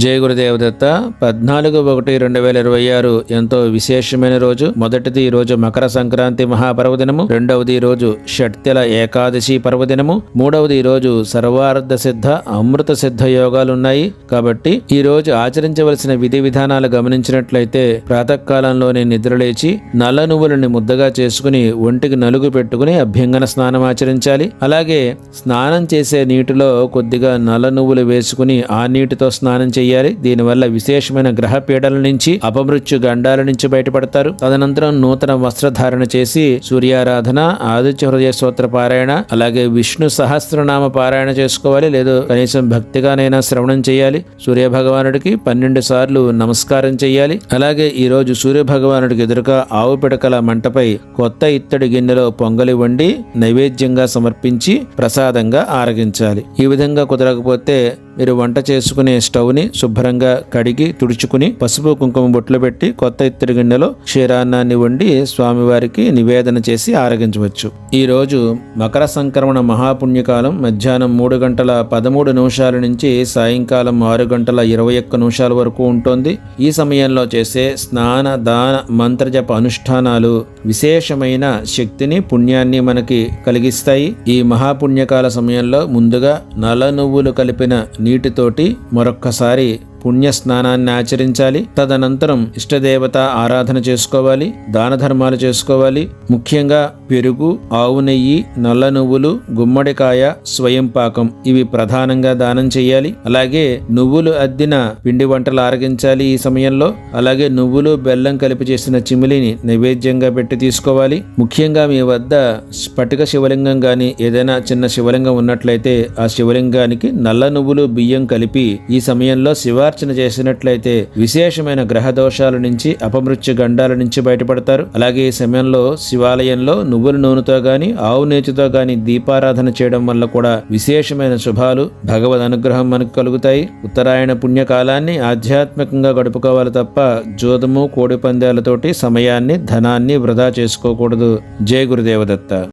జయ గురుదేవదత్త. పద్నాలుగు ఒకటి రెండు వేల ఇరవై ఆరు ఎంతో విశేషమైన రోజు. మొదటిది ఈ రోజు మకర సంక్రాంతి మహాపర్వదినము. రెండవది రోజు షట్తిల ఏకాదశి పర్వదినము. మూడవది రోజు సర్వార్థ సిద్ధ అమృత సిద్ధ యోగాలు ఉన్నాయి కాబట్టి ఈ రోజు ఆచరించవలసిన విధి విధానాలు గమనించినట్లయితే ప్రాతకాలంలోనే నిద్రలేచి నల్ల నువ్వులని ముద్దగా చేసుకుని ఒంటికి నలుగు పెట్టుకుని అభ్యంగన స్నానం ఆచరించాలి. అలాగే స్నానం చేసే నీటిలో కొద్దిగా నల్ల నువ్వులు వేసుకుని ఆ నీటితో స్నానం చేయాలి. దీనివల్ల విశేషమైన గ్రహ పీడల నుంచి అపమృత్యు గండాల నుంచి బయటపడతారు. తదనంతరం నూతన వస్త్రధారణ చేసి సూర్యారాధన ఆదిత్య హృదయ స్తోత్ర పారాయణ అలాగే విష్ణు సహస్రనామ పారాయణ చేసుకోవాలి. లేదు కనీసం భక్తిగానైనా శ్రవణం చేయాలి. సూర్య భగవానుడికి పన్నెండు సార్లు నమస్కారం చేయాలి. అలాగే ఈ రోజు సూర్య భగవానుడికి ఎదురుగా ఆవు పిడకల మంటపై కొత్త ఇత్తడి గిన్నెలో పొంగలి వండి నైవేద్యంగా సమర్పించి ప్రసాదంగా ఆరగించాలి. ఈ విధంగా కుదరకపోతే మీరు వంట చేసుకునే స్టవ్ని శుభ్రంగా కడిగి తుడుచుకుని పసుపు కుంకుమ బొట్లు పెట్టి కొత్త ఇత్తడి గిన్నెలో క్షీరాన్నాన్ని వండి స్వామివారికి నివేదన చేసి ఆరగించవచ్చు. ఈరోజు మకర సంక్రమణ మహాపుణ్యకాలం మధ్యాహ్నం మూడు గంటల పదమూడు నిమిషాల నుంచి సాయంకాలం ఆరు గంటల ఇరవై ఒక్క నిమిషాల వరకు ఉంటుంది. ఈ సమయంలో చేసే స్నాన దాన మంత్రజప అనుష్ఠానాలు విశేషమైన శక్తిని పుణ్యాన్ని మనకి కలిగిస్తాయి. ఈ మహాపుణ్యకాల సమయంలో ముందుగా నల నువ్వులు కలిపిన నీటితోటి మరొక్కసారి పుణ్య స్నానాన్ని ఆచరించాలి. తదనంతరం ఇష్టదేవత ఆరాధన చేసుకోవాలి. దాన ధర్మాలు చేసుకోవాలి. ముఖ్యంగా పెరుగు ఆవు నెయ్యి నల్ల నువ్వులు గుమ్మడికాయ స్వయం పాకం ఇవి ప్రధానంగా దానం చేయాలి. అలాగే నువ్వులు అద్దిన పిండి వంటలు ఆరగించాలి ఈ సమయంలో. అలాగే నువ్వులు బెల్లం కలిపి చేసిన చిమిలిని నైవేద్యంగా పెట్టి తీసుకోవాలి. ముఖ్యంగా మీ వద్ద స్ఫటిక శివలింగం గాని ఏదైనా చిన్న శివలింగం ఉన్నట్లయితే ఆ శివలింగానికి నల్ల నువ్వులు బియ్యం కలిపి ఈ సమయంలో శివ పూజార్చన చేసినట్లయితే విశేషమైన గ్రహ దోషాల నుంచి అపమృత్యు గండాల నుంచి బయటపడతారు. అలాగే ఈ సమయంలో శివాలయంలో నువ్వుల నూనెతో గాని ఆవు నేతితో గాని దీపారాధన చేయడం వల్ల కూడా విశేషమైన శుభాలు భగవద్ అనుగ్రహం మనకు కలుగుతాయి. ఉత్తరాయణ పుణ్యకాలాన్ని ఆధ్యాత్మికంగా గడుపుకోవాలి తప్ప జోదము కోడి పందాలతోటి సమయాన్ని ధనాన్ని వృధా చేసుకోకూడదు. జయ గురుదేవదత్త.